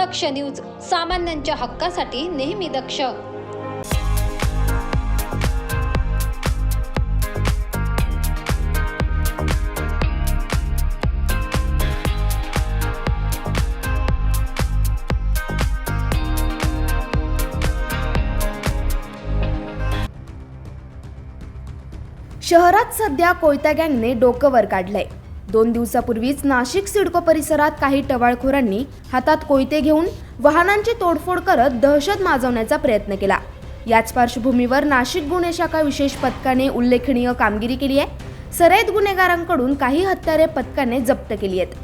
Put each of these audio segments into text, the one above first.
दक्ष news सामान्यांच्या हक्कासाठी नेहमी दक्ष. शहरात सध्या कोयता गँगने डोकं वर काढलंय. दोन दिवसापूर्वीच नाशिक सिडको परिसरात काही टवाळखोरांनी हातात कोयते घेऊन वाहनांची तोडफोड करत दहशत माजवण्याचा प्रयत्न केला. याच पार्श्वभूमीवर नाशिक गुन्हे शाखा विशेष पथकाने उल्लेखनीय कामगिरी केली आहे. सराईत गुन्हेगारांकडून काही हत्यारे पथकाने जप्त केली आहेत.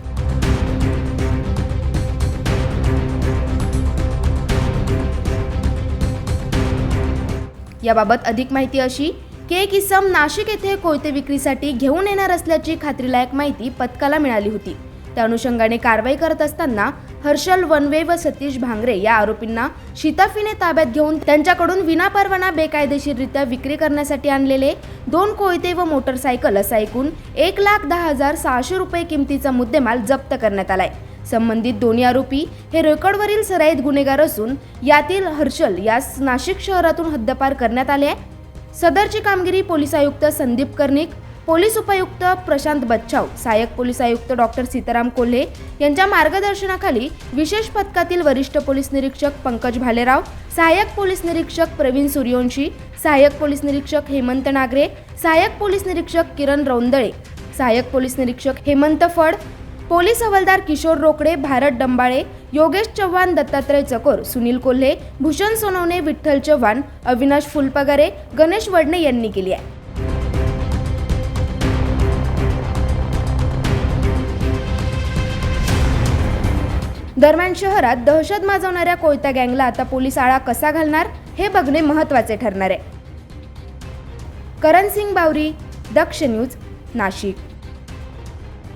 याबाबत अधिक माहिती अशी केक इसम नाशिक येथे कोयते विक्रीसाठी घेऊन येणार असल्याची खात्रीलायक माहिती पथकाला मिळाली होती. त्या अनुषंगाने कारवाई करत असताना हर्षल वनवे व सतीश भांगरे या आरोपींना शिताफीने ताब्यात घेऊन त्यांच्याकडून विनापरवाना बेकायदेशीररित्या विक्री करण्यासाठी आणलेले दोन कोयते व मोटरसायकल असा एकूण एक लाख दहा हजार सहाशे रुपये किमतीचा मुद्देमाल जप्त करण्यात आलाय. संबंधित दोन्ही आरोपी हे रेकॉर्डवरील सराईत गुन्हेगार असून यातील हर्षल यास नाशिक शहरातून हद्दपार करण्यात आले आहे. सदरची कामगिरी पोलीस आयुक्त संदीप कर्णिक पोलीस उपायुक्त प्रशांत बच्छाव सहाय्यक पोलीस आयुक्त डॉक्टर सीताराम कोल्हे यांच्या मार्गदर्शनाखाली विशेष पथकातील वरिष्ठ पोलीस निरीक्षक पंकज भालेराव सहाय्यक पोलीस निरीक्षक प्रवीण सूर्यवंशी सहाय्यक पोलीस निरीक्षक हेमंत नागरे सहाय्यक पोलीस निरीक्षक किरण रौंदळे सहाय्यक पोलीस निरीक्षक हेमंत फड पोलीस हवालदार किशोर रोकडे भारत डंबाळे योगेश चव्हाण दत्तात्रय चकोर सुनील कोल्हे भूषण सोनवणे विठ्ठल चव्हाण अविनाश फुलपगारे गणेश वडणे यांनी केली आहे. दरम्यान शहरात दहशत माजवणाऱ्या कोयता गँगला आता पोलीस आळा कसा घालणार हे बघणे महत्त्वाचे ठरणार आहे. करण सिंग बावरी दक्ष न्यूज नाशिक.